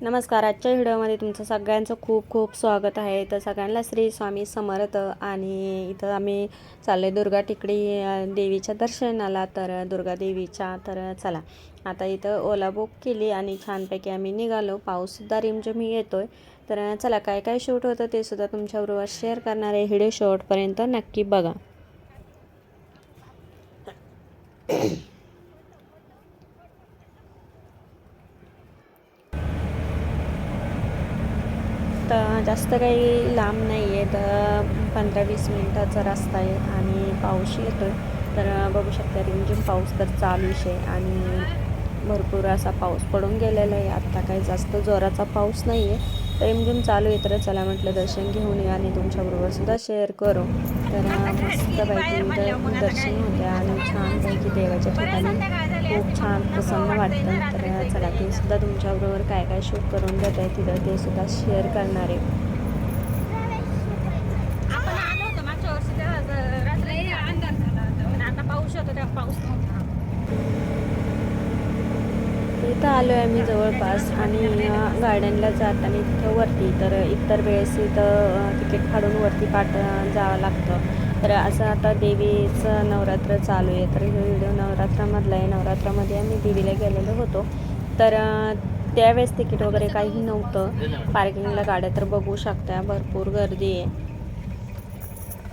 नमस्कार आजच्या व्हिडिओमध्ये तुमचं सगळ्यांचं खूप खूप स्वागत आहे तर सगळ्यांना श्री स्वामी समर्थ आणि इथं आम्ही चालले दुर्गा टिकडी देवीच्या दर्शनाला तर दुर्गा देवीच्या तर चला आता इथं ओला बुक केली आणि छानपैकी आम्ही निघालो पाऊससुद्धा रिमझिमी येतोय तर चला काय काय शूट होतं ते सुद्धा तुमच्याबरोबर शेअर करणार आहे व्हिडिओ शेवटपर्यंत नक्की बघा तर जास्त काही लांब नाही आहे. तर पंधरा वीस मिनटाचा रस्ता आहे आणि पाऊस येतो आहे तर बघू शकता रिमझिम पाऊस तर चालूच आहे आणि भरपूर असा पाऊस पडून गेलेला आहे. आत्ता काही जास्त जोराचा पाऊस नाही आहे. तर रिमझिम चालू आहे तर चला म्हटलं दर्शन घेऊन या आणि तुमच्याबरोबर सुद्धा शेअर करू. तर मस्तपैकी दर्शन होते आणि छानपैकी देवाच्या ठिकाणी खूप छान प्रसन्न वाटतं. तर चला ते सुद्धा तुमच्याबरोबर काय काय शूट करून देत आहे तिथं ते सुद्धा शेअर करणार आहे आपण आलो होतो मागच्या वर्षी तेव्हा ज- रात्री अंधार झाला होता पण आता पाऊस नव्हता. इथं आलो आहे आम्ही जवळपास आणि गार्डनला जाताना तिथं वरती तर इतर वेळेस इथं तिकीट काढून वरती पाठ जावं लागतं. तर असं आता देवीचं नवरात्र चालू आहे तर हे व्हिडिओ नवरात्रामधला आहे. नवरात्रामध्ये आम्ही देवीला गेलेलो होतो. तर त्यावेळेस तिकीट वगैरे काही नव्हतं. पार्किंगला गाड्या तर बघू शकता भरपूर गर्दी आहे.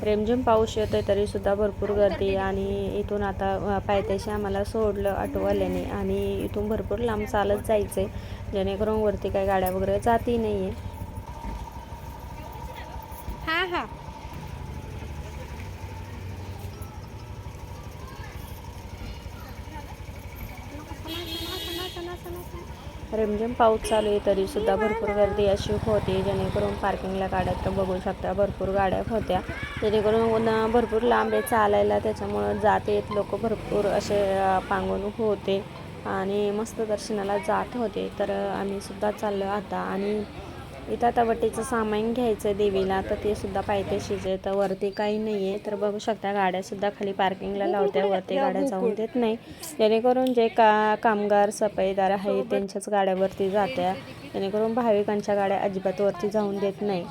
रेमझेम पाऊस येतोय तरी सुद्धा भरपूर गर्दी आहे आणि इथून आता पायथ्याशी आम्हाला सोडलं ऑटोवाल्याने आणि इथून भरपूर लांब चालत जायचं आहे जेणेकरून वरती काही गाड्या वगैरे जाती नाही आहे हा हा. रिमझिम पाऊस चालू आहे तरी सुद्धा भरपूर गर्दी अशी होती जेणेकरून पार्किंगला गाड्या तर बघू शकता. भरपूर गाड्या होत्या. जेणेकरून उन्हा भरपूर लांब आहे चालायला त्याच्यामुळं जात येत लोक भरपूर असे अ, पांगून होते आणि मस्त दर्शनाला जात होते. तर आम्ही सुद्धा चाललो आता आणि इथं आता वटीचं सामान घ्यायचं आहे देवीला तर ते सुद्धा पायथ्याशीच शिजे तर वरती काही नाही आहे तर बघू शकता गाड्यासुद्धा खाली पार्किंगला लावत्या वरती गाड्या जाऊन देत नाही. जेणेकरून जे का कामगार सफाईदार आहे त्यांच्याच गाड्यावरती जात्या. जेणेकरून भाविकांच्या गाड्या अजिबात वरती जाऊन देत नाही.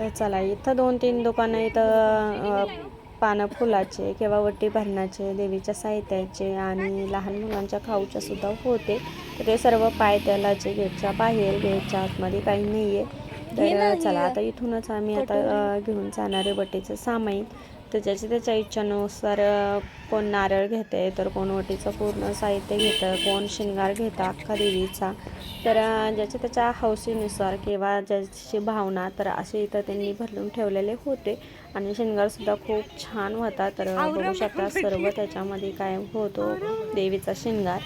तर चला इथं दोन तीन दुकानं इथं पानं फुलाचे किंवा वटी भरणाचे देवीच्या साहित्याचे आणि लहान मुलांच्या खाऊच्या सुद्धा होते. तर ते सर्व पाय त्यालाचे गेटच्या बाहेर गेटच्या आतमध्ये काही नाही आहे तर चला आता इथूनच आम्ही आता घेऊन जाणार आहे वटीचं सामाईन. तर ज्याच्या त्याच्या इच्छानुसार कोण नारळ घेते तर कोण वटीचं पूर्ण साहित्य घेतं कोण शिंगार घेतं अख्खा देवीचा. तर ज्याच्या त्याच्या हौसीनुसार किंवा ज्याची भावना तर असे इथं त्यांनी भरलून ठेवलेले होते. आणि शिंगारसुद्धा खूप छान होता. तर बघू शकता सर्व त्याच्यामध्ये काय होतो देवीचा शिंगार.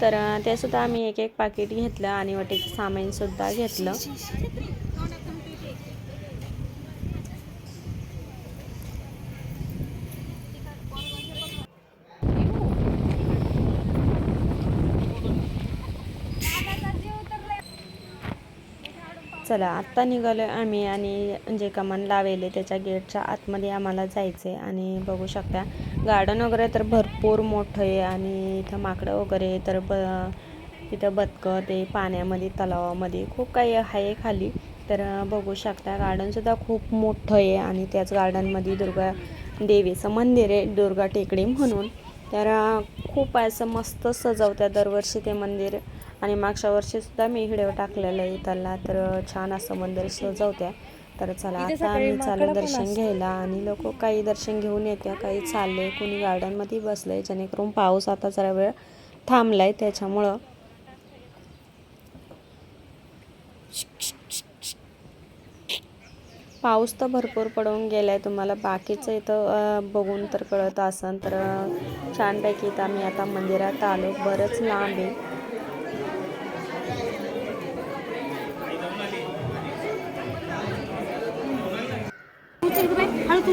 तर ते सुद्धा आम्ही एक एक पाकिट घेतलं आणि वटीचं सामानसुद्धा घेतलं. चला आत्ता निघालो आम्ही आणि जे कमान लावेले त्याच्या गेटच्या आतमध्ये आम्हाला जायचं आहे आणि बघू शकता गार्डन वगैरे तर भरपूर मोठं आहे आणि इथं माकडं वगैरे तर ब इथं बदकं ते पाण्यामध्ये तलावामध्ये खूप काही आहे खाली. तर बघू शकता गार्डनसुद्धा खूप मोठं आहे आणि त्याच गार्डनमध्ये दुर्गा देवीचं मंदिर आहे दुर्गा टेकडी म्हणून. तर खूप असं मस्त सजवतात दरवर्षी ते मंदिर. आणि मागच्या वर्षी सुद्धा मी व्हिडिओ टाकलेला आहे त्याला. तर छान असं मंदिर सजवत्या. तर चला आता आम्ही चालू दर्शन घ्यायला आणि लोक काही दर्शन घेऊन येत्या काही चालले कोणी गार्डनमध्ये बसले जेणेकरून पाऊस आता जरा वेळ थांबलाय त्याच्यामुळं. पाऊस तर भरपूर पडून गेलाय तुम्हाला. बाकीचं इथं बघून तर कळत असन. तर छानपैकी इथं आम्ही आता मंदिरात आलो. बरंच लांब आहे.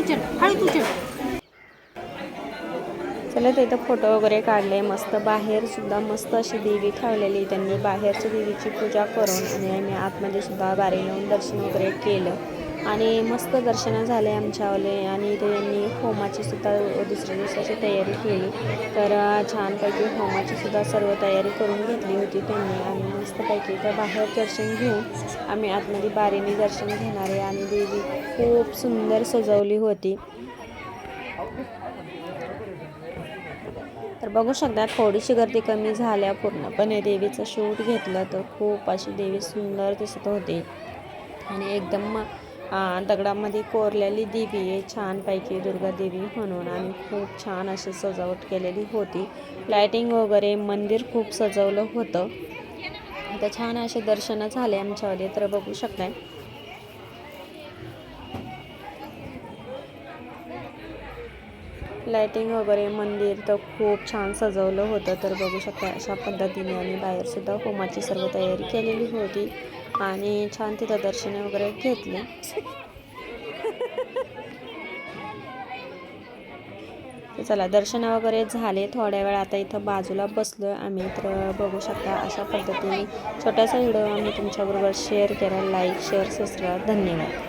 हळू उचल हळू उचल चला. ते इथं फोटो वगैरे काढले मस्त बाहेर सुद्धा मस्त अशी देवी ठेवलेली त्यांनी. बाहेरच्या देवीची पूजा करून आणि आम्ही आतमध्ये सुद्धा बारी लावून दर्शन वगैरे केलं. आणि मस्त दर्शनं झाले आमच्यावाले आणि त्यांनी होमाची सुद्धा दुसऱ्या दिवसाची तयारी केली. तर छानपैकी होमाची सुद्धा सर्व तयारी करून घेतली होती त्यांनी आणि मस्तपैकी तर बाहेर दर्शन घेऊन आम्ही आतमध्ये बारीने दर्शन घेणार आहे आणि देवी खूप सुंदर सजवली होती. तर बघू शकता थोडीशी गर्दी कमी झाल्या पूर्णपणे देवीचं शूट घेतलं तर खूप अशी देवी सुंदर दिसत होती. आणि एकदम दगडामध्ये कोरलेली देवी आहे. छानपैकी दुर्गा देवी म्हणून आणि खूप छान अशी सजावट केलेली होती. लायटिंग वगैरे मंदिर खूप सजवलं होतं. तर छान असे दर्शनं झाले आमच्यावाले तर बघू शकताय. लायटिंग वगैरे मंदिर तर खूप छान सजवलं होतं. तर बघू शकता अशा पद्धतीने आम्ही बाहेरसुद्धा होमाची सर्व तयारी केलेली होती आणि छान तिथं दर्शने वगैरे घेतली. चला दर्शन वगैरे झाले थोड्या वेळ. आता इथं बाजूला बसलो आम्ही. तर बघू शकता अशा पद्धतीने छोटासा व्हिडिओ आम्ही तुमच्याबरोबर शेअर केला. लाईक शेअर सबस्क्राईब धन्यवाद.